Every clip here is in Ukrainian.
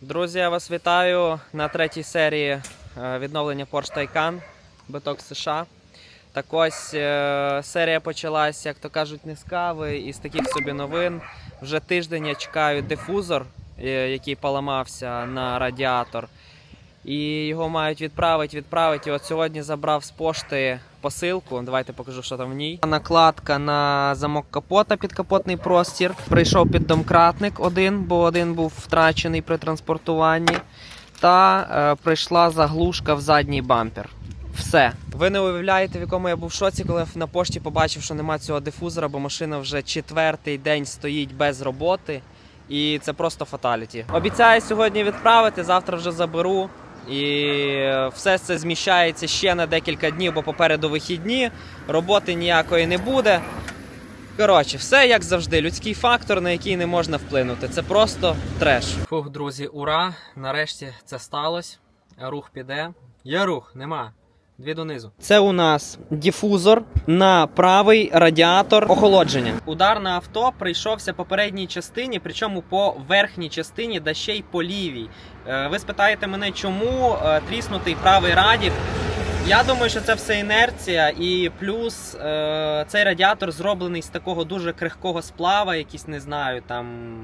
Друзі, я вас вітаю на третій серії е, відновлення Porsche Taycan биток США. Так ось е, серія почалась, як то кажуть, не з кави і з таких собі новин. Вже тиждень я чекаю дифузор, е, який поламався на радіатор. І його мають відправити, відправити. І от сьогодні забрав з пошти посилку. Давайте покажу, що там в ній. Накладка на замок капота під капотний простір. Прийшов піддомкратник один, бо один був втрачений при транспортуванні. Та е, прийшла заглушка в задній бампер. Все. Ви не уявляєте, в якому я був шоці, коли на пошті побачив, що нема цього дифузора, бо машина вже четвертий день стоїть без роботи. І це просто фаталіті. Обіцяю сьогодні відправити, завтра вже заберу. І все це зміщається ще на декілька днів, бо попереду вихідні, роботи ніякої не буде. Коротше, все як завжди, людський фактор, на який не можна вплинути. Це просто треш. Фух, друзі, ура! Нарешті це сталося. Рух піде. Є рух, нема. Дві донизу. Це у нас дифузор на правий радіатор охолодження. Удар на авто прийшовся по передній частині, причому по верхній частині, да ще й по лівій. Е, Ви спитаєте мене, чому е, тріснутий правий радік? Я думаю, що це все інерція, і плюс е, цей радіатор зроблений з такого дуже крихкого сплава, якийсь не знаю, там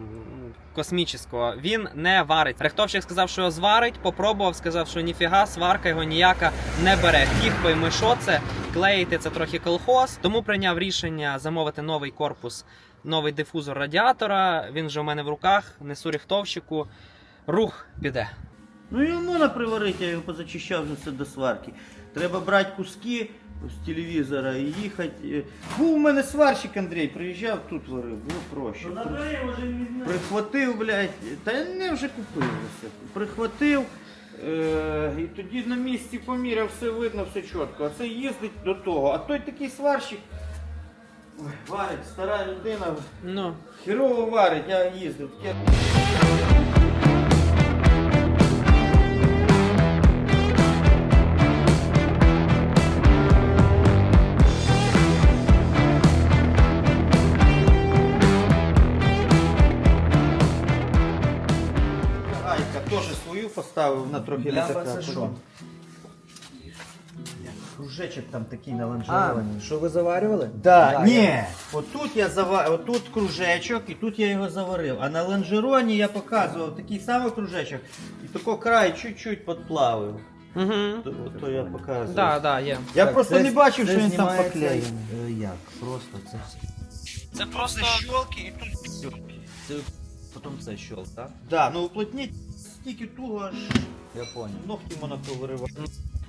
космічного. Він не варить. Рехтовщик сказав, що його зварить, попробував, сказав, що ніфіга, сварка його ніяка не бере. Фіг пойми, що це, клеїти це трохи колхоз. Тому прийняв рішення замовити новий корпус, новий дифузор радіатора. Він вже у мене в руках, несу рихтовщику. Рух піде. Ну його можна приварити, я його позачищав вже все до сварки. Треба брати куски з телевізора і їхати. Е, Був у мене сварщик Андрій, приїжджав тут варив, було проще. Прихватив, блядь, та не вже купив все. Прихватив. Е, і тоді на місці поміряв, все видно, все чітко. А це їздить до того. А той такий сварщик. Ой, варить, стара людина, Ну. херово варить, я їздив. Я... поставив на трохи не така. Кружечок там такий на А, ланжеровані. що ви заварювали? Да, Да, ні. я- Отут я зава... Отут кружечок, і тут я його заварив. А на лонжероні я показував такий самий кружечок. І тако край чуть-чуть підплавив. Угу. То, то я показував. Да, да, є. Я Так, просто це- не бачив, це що він там знімається, поклеєний. е, Як? Просто це. Це просто. Щолки і тут щолки. Це потім це щол, так? Да, ну уплотніть стільки туго, аж Я понял. ногті можна повиривати.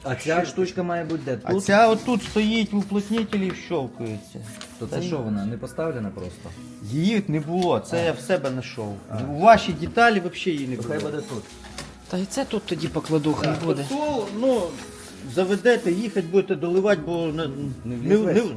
А ця штучка має бути де? А Тут? ця отут стоїть в уплотнітелі і щолкається. То це що вона? Не поставлена просто? Її не було, це я в себе знайшов. У ваші деталі взагалі її не То було. хай буде тут. Та і це тут тоді покладу, хай буде. Посол, ну, заведете, їхати будете доливати, бо не, Не не, вліз не,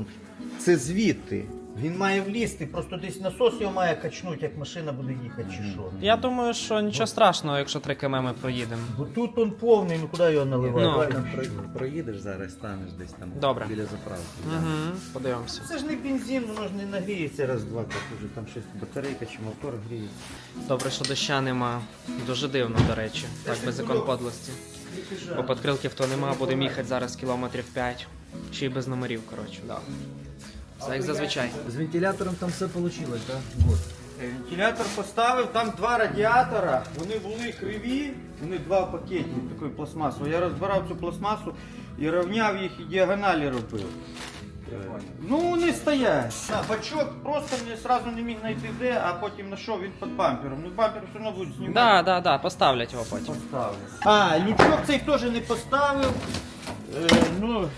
це звідти. Він має влізти, просто десь насос його має качнути, як машина буде їхати чи що. Я думаю, що нічого страшного, якщо 3 км ми проїдемо. Бо тут він повний, ну куди його наливати? Ну. Там про- проїдеш зараз, станеш десь там Добре. біля заправки. Угу. Подивимося. Це ж не бензин, воно ж не нагріється раз-два, так уже там щось батарейка чи мотор гріється. Добре, що доща нема. Дуже дивно, до речі. Так без закон подлості. Бо подкрилків то нема, будемо їхати зараз кілометрів 5. Ще й без номерів, коротше, да. Все як зазвичай. З вентилятором там все вийшло, так? Вот. Вентилятор поставив, там два радіатора, вони були криві, вони два пакеті такої пластмасової. Я розбирав цю пластмасу і рівняв їх і діагоналі робив. Ну вони стоять. На, бачок просто не сразу не міг знайти де, а потім знайшов він під бампером. Ну бампер все одно будуть знімати. Да, да, да, поставлять його потім. Поставлю. А, лючок цей теж не поставив. Е, ну,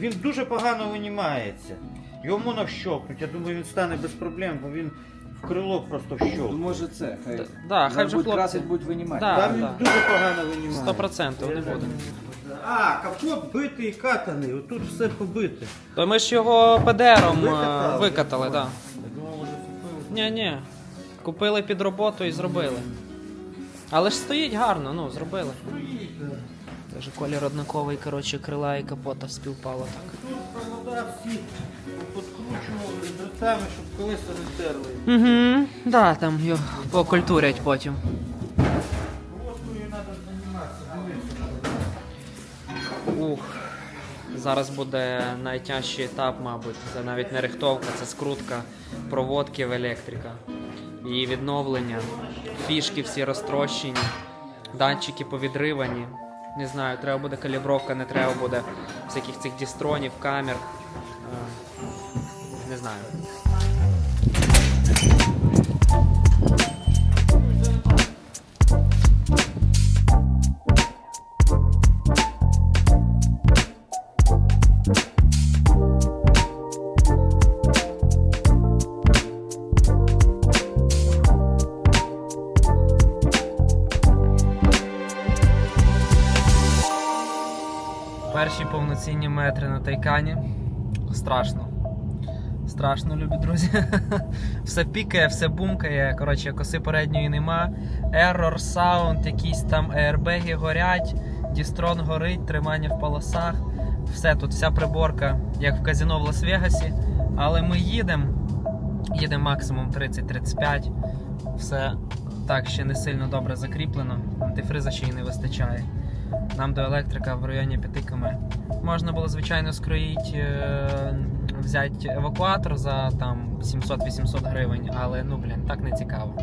він дуже погано винімається. Його можна. Я думаю, він стане без проблем, бо він в крило просто вщолкнув. Може це, хай. Да, хай вже хлопці. красить, будь винімати. Да. Там він дуже погано винімається. Сто процентів не буде. А, капот битий і катаний, отут все побите. То ми ж його ПДРом е, Викатали. викатали, так. Да. Я думав, може купив. Ні, ні. Купили під роботу і зробили. Але ж стоїть гарно, ну, зробили. Даже колір однаковий, коротше, крила і капота співпало так. Тут провода всі подкручували дротами, щоб колеса не терли. Угу, да, там його покультурять потім. Ух. Зараз буде найтяжчий етап, мабуть. Це навіть не рихтовка, це скрутка проводків електрика. Її відновлення. Фішки всі розтрощені, датчики повідривані. Не знаю, треба буде калібровка, не треба буде всяких цих дістронів, камер. Е, Не знаю. Перші повноцінні метри на тайкані. Страшно. Страшно, любі друзі. все пікає, все бумкає. Коротше, коси передньої нема. Error, саунд, якісь там аербеги горять, дістрон горить, тримання в полосах. Все тут, вся приборка, як в казино в Лас-Вегасі. Але ми їдемо. Їдемо максимум 30-35. Все так ще не сильно добре закріплено. Антифриза ще й не вистачає. Нам до електрика в районі 5 км. Можна було, звичайно, скроїти, е, взяти евакуатор за там 700-800 гривень, але ну блін, так не цікаво.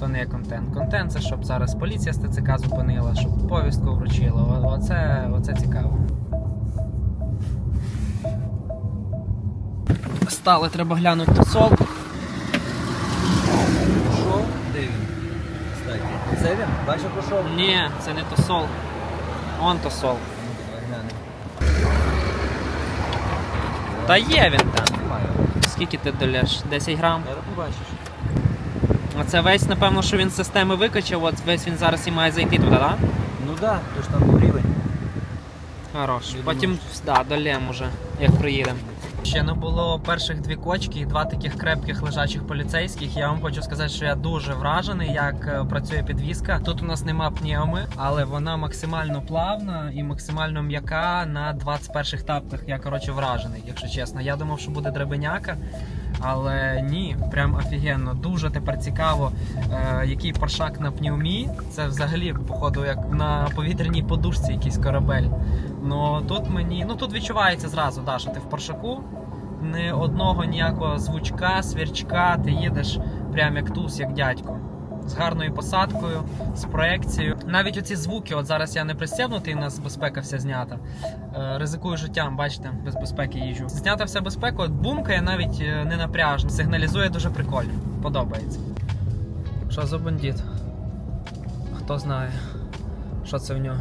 То не є контент. Контент це щоб зараз поліція з ТЦК зупинила, щоб повістку вручила. Оце, оце цікаво. Стали, треба глянути тусол. Що? Де він? Це він? Бачиш, пішов? Ні, це не тусол. Он то сол. Та є він там. Скільки ти долєш? 10 грам? Оце це весь, напевно, що він з системи викачав, от весь він зараз і має зайти туди, так? Ну так, то ж там був рівень. Хорош. Потім да, долем уже, як приїдемо. Ще не було перших дві кочки і два таких крепких лежачих поліцейських. Я вам хочу сказати, що я дуже вражений, як е, працює підвізка. Тут у нас нема пневми, але вона максимально плавна і максимально м'яка на 21 тапках. Я коротше вражений, якщо чесно. Я думав, що буде драбеняка. Але ні, прям офігенно. Дуже тепер цікаво, е, який паршак на пневмі. Це взагалі, походу, як на повітряній подушці якийсь корабель. Ну тут мені, ну тут відчувається зразу, да, що ти в паршаку. Не одного ніякого звучка, свірчка, ти їдеш прям як туз, як дядько. З гарною посадкою, з проекцією. Навіть оці звуки, от зараз я не пристебнутий, у нас безпека вся знята. Е, ризикую життям, бачите, без безпеки їжджу. Знята вся безпека, от бумкає навіть е, не напряжно. Сигналізує дуже прикольно. Подобається. Що за бандит? Хто знає, що це в нього.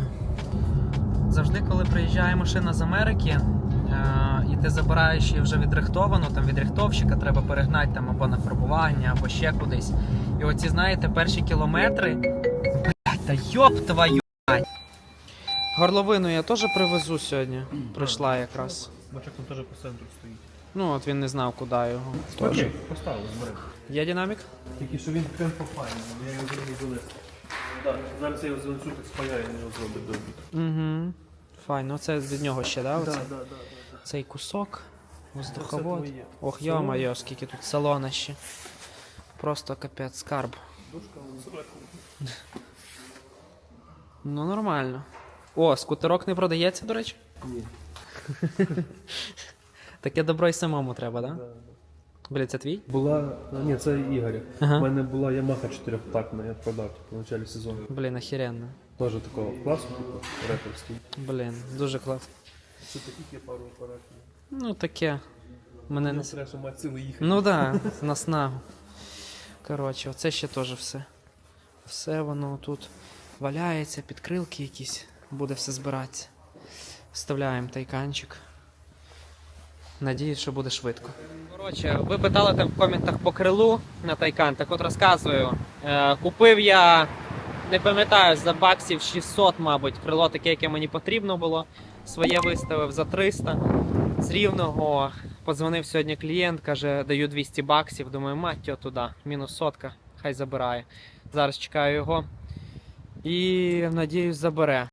Завжди, коли приїжджає машина з Америки, е, і ти забираєш її вже відрихтовану, там від рихтовщика треба перегнати там або на фарбування, або ще кудись. І оці, знаєте, перші кілометри. Блять, та йоп твою мать! Горловину я теж привезу сьогодні. Прийшла якраз. Бачок там теж по центру стоїть. Ну, от він не знав, куди його. Окей, поставили, збери. Є динамік? Тільки що він прям пофайний, я його вже не залез. Так, зараз я його залечу, так спаяю, він його зробить добре. Угу. Файн, ну це від нього ще, да? Так, Оце? так, так. Цей кусок. Воздуховод. твоє. Ох, йо-моє, скільки тут салона ще. Просто капець, скарб. Ну, нормально. О, скутерок не продається, до речі? Ні. Таке добро й самому треба, да? Да. Блін, це твій? Була, ні, це Ігоря. Ага. У мене була Yamaha чотирьохтактна, я продав в початку сезону. Блін, охеренно. Теж такого класу, типу, реперський. Блін, дуже класно. Це такі є пару апаратів. Ну, таке. Мене не Не треба, мати сили їхати. Ну да, на снагу. Коротше, оце ще теж все. Все воно тут валяється, підкрилки якісь, буде все збиратися. Вставляємо тайканчик. Надіюсь, що буде швидко. Коротше, ви питали там в коментах по крилу на тайкан, так от розказую. Е, купив я, не пам'ятаю, за баксів 600, мабуть, крило таке, яке мені потрібно було. Своє виставив за 300 з рівного. Подзвонив сьогодні клієнт, каже, даю 200 баксів. Думаю, мать його туди, мінус сотка, хай забирає. Зараз чекаю його. І надіюсь, забере.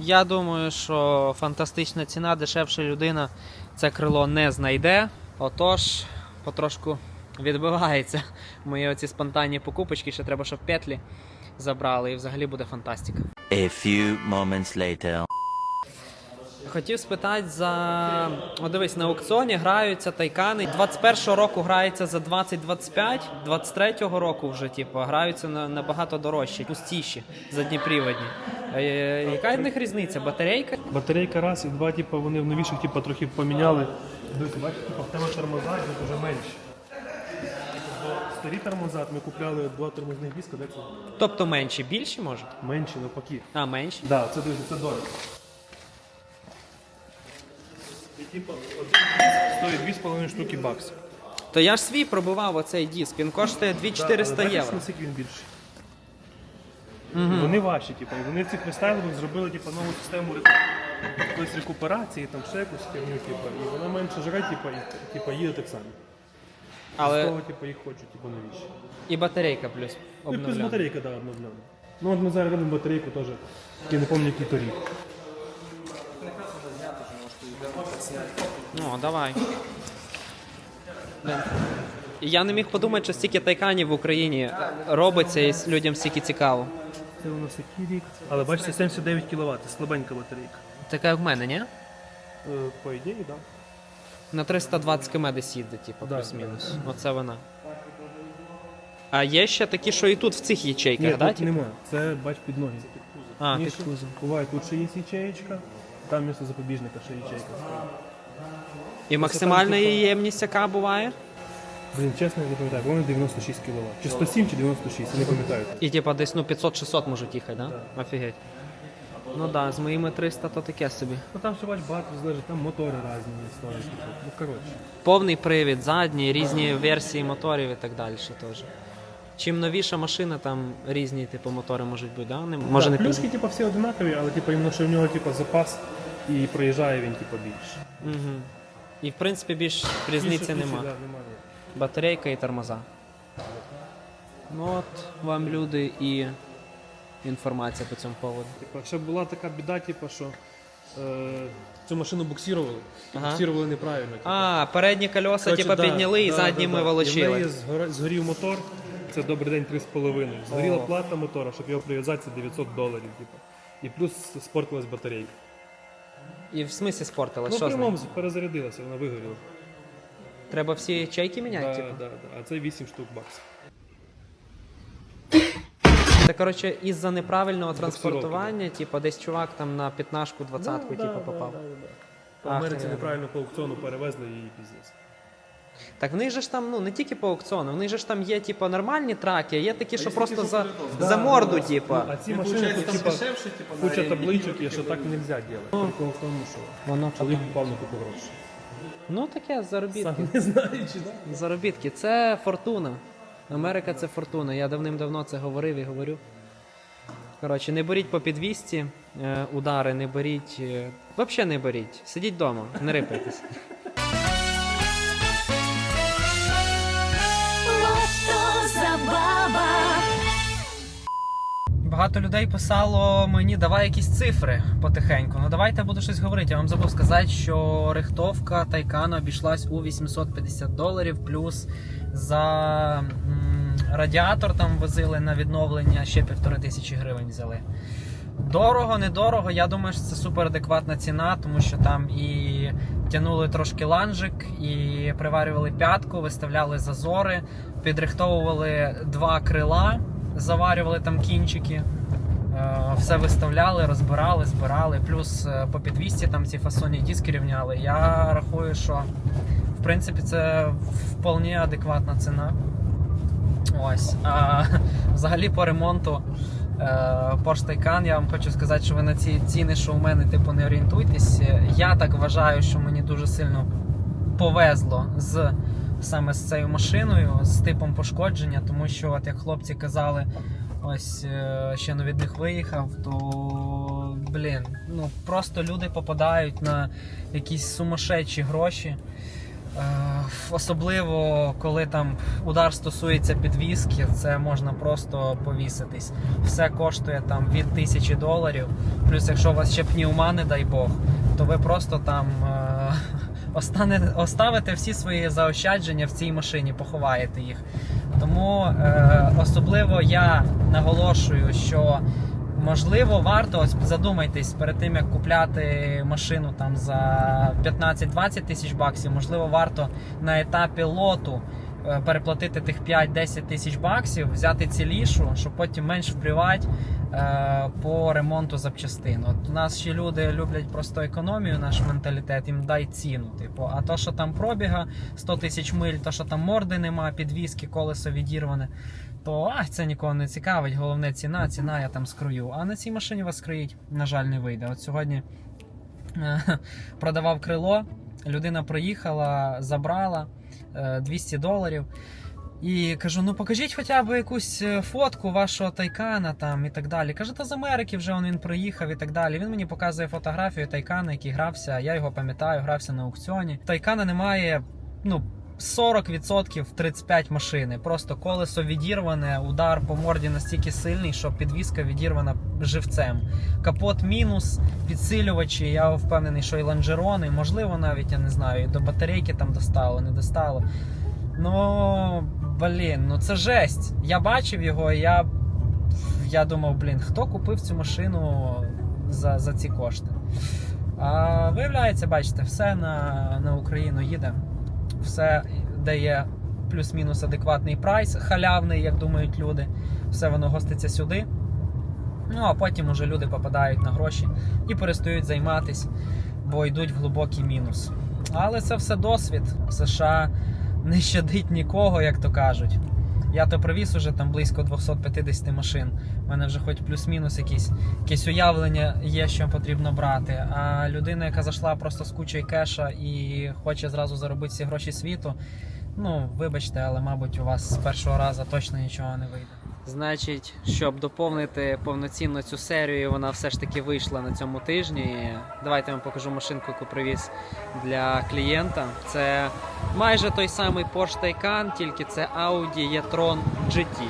Я думаю, що фантастична ціна, дешевша людина це крило не знайде. Отож, потрошку відбивається мої оці спонтанні покупочки, ще треба, щоб петлі забрали, і взагалі буде фантастика. A few moments later. Хотів спитати за. О, дивись, на аукціоні граються тайкани. 21-го року грається за 20-25, 23-го року вже, типу, граються на, набагато дорожчі, пустіші, задніприводні. Е, яка в них різниця? Батарейка? Батарейка раз і два, типу, вони в новіших типу, трохи поміняли. Дивіться, бачите, типу, в тебе тормоза йдуть вже менші. Бо старі тормоза, ми купляли два тормозних диска, де це Тобто менші, більші може? менші навпаки. А, менші. Да, це дивіться, це дорого. Типу, один стоїть 2,5 штуки баксів. То я ж свій пробував оцей диск, він коштує 2400 Да, але бачиш, євро. наскільки він більший. Вони важчі, типу, і вони в цих рестайлерах зробили типу, нову систему реку- якоїсь рекуперації, там ще якусь херню, типу, і вона менше жре, типу, і типу, їде так само. З Але того, типу, їх хочуть, типу, новіші. і батарейка плюс Ну, і плюс обновлена. батарейка, да, обновлена. Ну от ми зараз робимо батарейку теж. Я не пам'ятаю, який торік. Ну, давай. Я не міг подумати, що стільки тайканів в Україні робиться і людям стільки цікаво. Це у нас який рік. Але бачите, 79 кВт, слабенька батарейка. Така як в мене, ні? Е, по ідеї, так. Да. На 320 км десь їде, типу, Да. плюс-мінус. Оце вона. А є ще такі, що і тут в цих ячейках, Ні, да? тут типу? нема. Це бач під ноги. А, Ні, під кузов. Буває, тут ще є ячеєчка, там місце запобіжника ще ячейка. І максимальна її ємність яка буває? Блін, чесно, я не пам'ятаю, по-моєму 96 кВт. Чи 107, чи 96, я не пам'ятаю. І типа десь ну 500-600 можуть їхати, да? Офігеть. Ну да, з моїми 300 то таке собі. Ну там ще бач багато залежить, там мотори різні типу. Ну коротше. Повний привід, задній, різні версії моторів і так далі теж. Чим новіша машина, там різні типу мотори можуть бути, да? Не, може не плюски, типу, всі одинакові, але типу, іменно, що в нього типу, запас і проїжджає він типу, більше. Угу. І в принципі більш різниці нема. да, немає. Батарейка і тормоза. Ну от вам люди і інформація по цьому поводу. Типу, ще була така біда, типу, що е, цю машину буксирували. Ага. Буксирували неправильно. Типу. А, передні колеса Коротше, типу, да, підняли і да, задні да, да. І в волочили. неї згора- згорів мотор, це добрий день 3,5. Згоріла О. плата мотора, щоб його прив'язати, це 900 доларів. Типу. І плюс спортилась батарейка. І в смислі спортила, Ну, що з прямому ним? перезарядилася, вона вигоріла. Треба всі ячейки міняти? Да, типу? да, да. А це 8 штук баксів. Це коротше із-за неправильного транспортування, типу, десь чувак там на 15-ку, 20-ку, Да, типу, попав. По Ах, Америці неправильно по аукціону перевезли її піздець. Так в них же ж там, ну не тільки по аукціону, в них же ж там є, типу, нормальні траки, а є такі, що просто за, за морду, типу. А ці машини тут типа куча табличок є, що так не можна робити. Прикол в тому, що Воно чоловік попав на купу грошей. Ну таке заробітки. Сам не знаючи, да? Заробітки. Це фортуна. Америка це фортуна. Я давним-давно це говорив і говорю. Коротше, не беріть по під 200 е, удари, не беріть. Е, взагалі не беріть. Сидіть вдома, не рипайтесь. Багато людей писало мені, давай якісь цифри потихеньку. Ну давайте буду щось говорити. Я вам забув сказати, що рихтовка Тайкана обійшлась у 850 доларів, плюс за м, радіатор там возили на відновлення ще півтори тисячі гривень взяли. Дорого, недорого. Я думаю, що це супер адекватна ціна, тому що там і тягнули трошки ланжик, і приварювали п'ятку, виставляли зазори, підрихтовували два крила, заварювали там кінчики. Е, Все виставляли, розбирали, збирали. Плюс е, по під 200 там ці фасонні диски рівняли. Я рахую, що в принципі це вполне адекватна ціна. Ось. А взагалі по ремонту е, Porsche Taycan, я вам хочу сказати, що ви на ці ціни, що у мене, типу, не орієнтуйтесь. Я так вважаю, що мені дуже сильно повезло з саме з цією машиною, з типом пошкодження, тому що, от як хлопці казали, ось е, ще на від них виїхав, то блін, ну просто люди попадають на якісь сумасшедші гроші. Е, Особливо коли там удар стосується підвіски, це можна просто повіситись. Все коштує там від тисячі доларів. Плюс, якщо у вас ще пневма, не дай Бог, то ви просто там е, оставите всі свої заощадження в цій машині, поховаєте їх. Тому е, особливо я наголошую, що можливо варто ось задумайтесь перед тим, як купляти машину там за 15-20 тисяч баксів, можливо, варто на етапі лоту переплатити тих 5-10 тисяч баксів, взяти цілішу, щоб потім менш впливати е, по ремонту запчастин. От у нас ще люди люблять просто економію, наш менталітет, їм дай ціну. Типу, а то, що там пробіга 100 тисяч миль, то, що там морди нема, підвіски, колесо відірване. То ах, це нікого не цікавить. Головне ціна, ціна я там скрою. А на цій машині вас скроїть, на жаль, не вийде. От сьогодні е, продавав крило, людина проїхала, забрала е, 200 доларів. І кажу: ну покажіть хоча б якусь е, фотку вашого тайкана там і так далі. Каже, та з Америки вже він приїхав і так далі. Він мені показує фотографію тайкана, який грався. Я його пам'ятаю, грався на аукціоні. Тайкана немає, ну. 40% 35 машини. Просто колесо відірване, удар по морді настільки сильний, що підвіска відірвана живцем. Капот мінус, підсилювачі. Я впевнений, що і лонжерони, можливо, навіть я не знаю, і до батарейки там достало, не достало. Ну, блін, ну це жесть. Я бачив його, і я, я думав, блін, хто купив цю машину за, за ці кошти? А виявляється, бачите, все на, на Україну їде. Все, де є плюс-мінус адекватний прайс, халявний, як думають люди. Все воно гоститься сюди. Ну а потім уже люди попадають на гроші і перестають займатися, бо йдуть в глибокий мінус. Але це все досвід. США не щадить нікого, як то кажуть. Я то привіз уже там близько 250 машин. У мене вже хоч плюс-мінус якісь, якесь уявлення є, що потрібно брати. А людина, яка зайшла просто з кучою кеша і хоче зразу заробити всі гроші світу. Ну, вибачте, але мабуть у вас з першого разу точно нічого не вийде. Значить, щоб доповнити повноцінно цю серію, вона все ж таки вийшла на цьому тижні. Давайте вам покажу машинку, яку привіз для клієнта. Це майже той самий Porsche Taycan, тільки це Audi e-tron GT.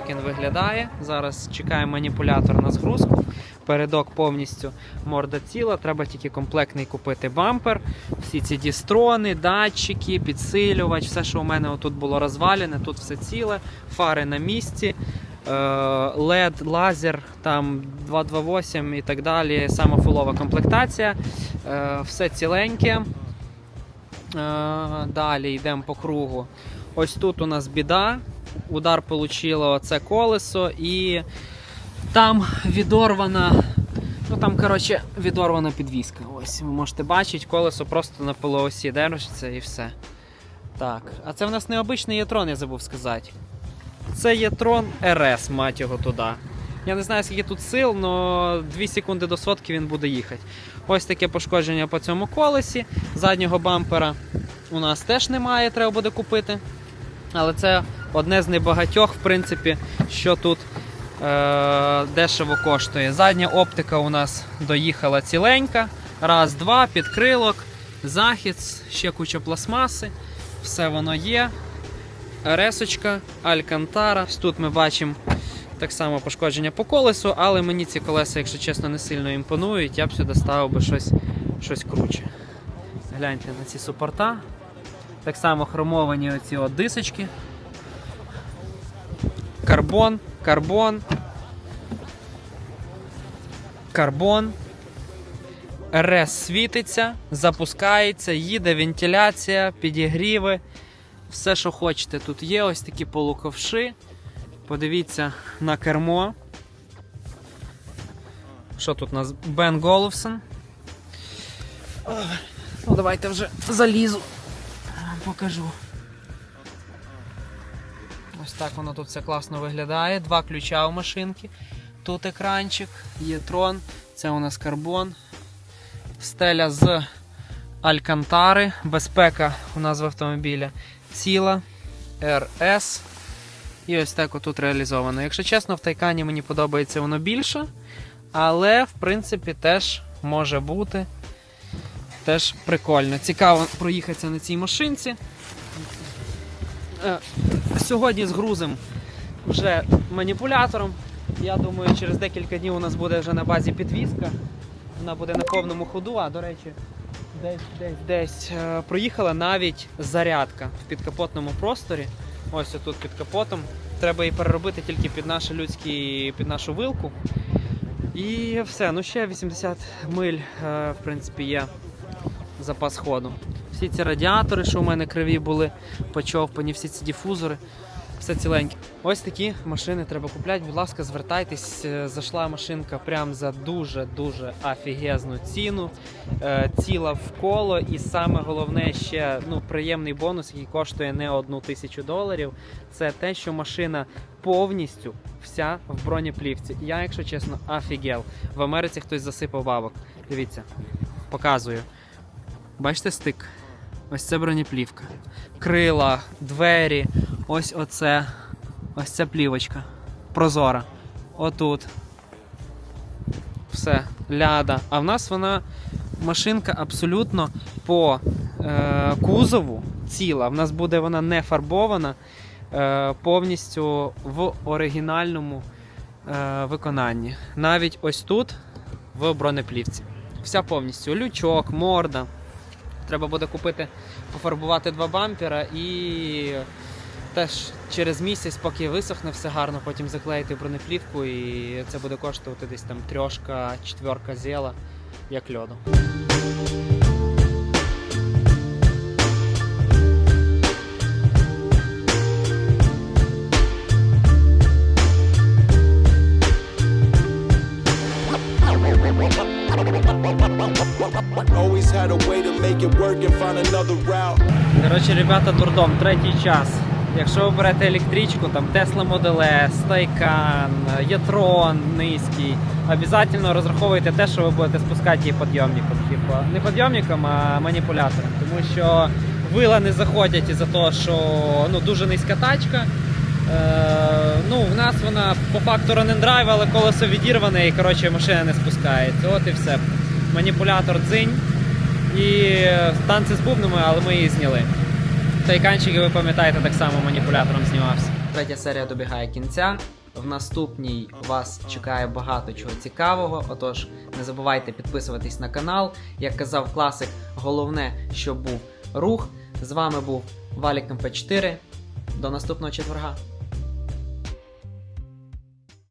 Так він виглядає. Зараз чекаємо маніпулятор на згрузку. Передок повністю морда ціла. Треба тільки комплектний купити бампер. Всі ці дістрони, датчики, підсилювач, все, що у мене тут було розвалене, тут все ціле, фари на місці. е, LED, лазер, там 228 і так далі. Сама фулова комплектація. Е, Все ціленьке. Е, Далі йдемо по кругу. Ось тут у нас біда. Удар получило це колесо і там відорвана. Ну там, коротше, відорвана підвіска. Ось, ви можете бачити, колесо просто на полуосі держиться і все. Так, а це в нас необичний єтрон, я забув сказати. Це єтрон РС, мать його туди. Я не знаю, скільки тут сил, але 2 секунди до сотки він буде їхати. Ось таке пошкодження по цьому колесі. Заднього бампера у нас теж немає, треба буде купити. Але це одне з небагатьох, в принципі, що тут е- дешево коштує. Задня оптика у нас доїхала ціленька. Раз, два, підкрилок, захист, ще куча пластмаси. Все воно є. Ресочка, Алькантара. Тут ми бачимо так само пошкодження по колесу, але мені ці колеса, якщо чесно, не сильно імпонують. Я б сюди ставив би щось, щось круче. Гляньте на ці супорта. Так само хромовані оці от дисочки. Карбон, карбон. Карбон. РС світиться, запускається, їде вентиляція, підігріви. Все, що хочете, тут є ось такі полуковши. Подивіться на кермо. Що тут у нас? Бен Головсон. Ну, давайте вже залізу. Покажу. Ось так воно тут все класно виглядає. Два ключа у машинки. Тут екранчик, є трон, це у нас карбон. Стеля з Алькантари. Безпека у нас в автомобілі ціла. RS. І ось так отут реалізовано. Якщо чесно, в Тайкані мені подобається воно більше. Але, в принципі, теж може бути. Теж прикольно. Цікаво проїхатися на цій машинці. Е, Сьогодні з грузом вже маніпулятором. Я думаю, через декілька днів у нас буде вже на базі підвізка. Вона буде на повному ходу, а до речі, десь десь десь е, проїхала навіть зарядка в підкапотному просторі. Ось тут під капотом. Треба її переробити тільки під наші людські, під нашу вилку. І все. Ну ще 80 миль, е, в принципі, є запас ходу. Всі ці радіатори, що у мене криві були почовпані, всі ці дифузори, все ціленьке. Ось такі машини треба купляти. Будь ласка, звертайтесь. Е, Зайшла машинка прям за дуже-дуже офігезну ціну. Е, Ціла в коло, і саме головне ще ну, приємний бонус, який коштує не одну тисячу доларів. Це те, що машина повністю вся в бронеплівці. Я, якщо чесно, офігел. В Америці хтось засипав бабок. Дивіться, показую. Бачите стик? Ось це бронеплівка. Крила, двері, ось оце. Ось ця плівочка. Прозора. Отут. Все, ляда. А в нас вона машинка абсолютно по е, кузову ціла. В нас буде вона не фарбована, е, повністю в оригінальному е, виконанні. Навіть ось тут, в бронеплівці. Вся повністю. Лючок, морда. Треба буде купити, пофарбувати два бампера і теж через місяць, поки висохне все гарно, потім заклеїти бронеплівку і це буде коштувати десь там трьошка, четверка зела, як льоду. Коротше, ребята, дурдом, третій час. Якщо ви берете електричку, там Tesla Model S, Taycan, Ятрон низький, обов'язково розраховуйте те, що ви будете спускати її підйомником. Типу, не підйомником, а маніпулятором. Тому що вила не заходять із-за того, що ну, дуже низька тачка. Е, ну, в нас вона по факту run драйв, але колесо відірване і коротше, машина не спускається. От і все. Маніпулятор дзинь. І танці з бубнами, але ми її зняли. Тайканчики, ви пам'ятаєте, так само маніпулятором знімався. Третя серія добігає кінця. В наступній вас чекає багато чого цікавого. Отож, не забувайте підписуватись на канал. Як казав класик, головне, щоб був рух. З вами був Валік МП4. До наступного четверга.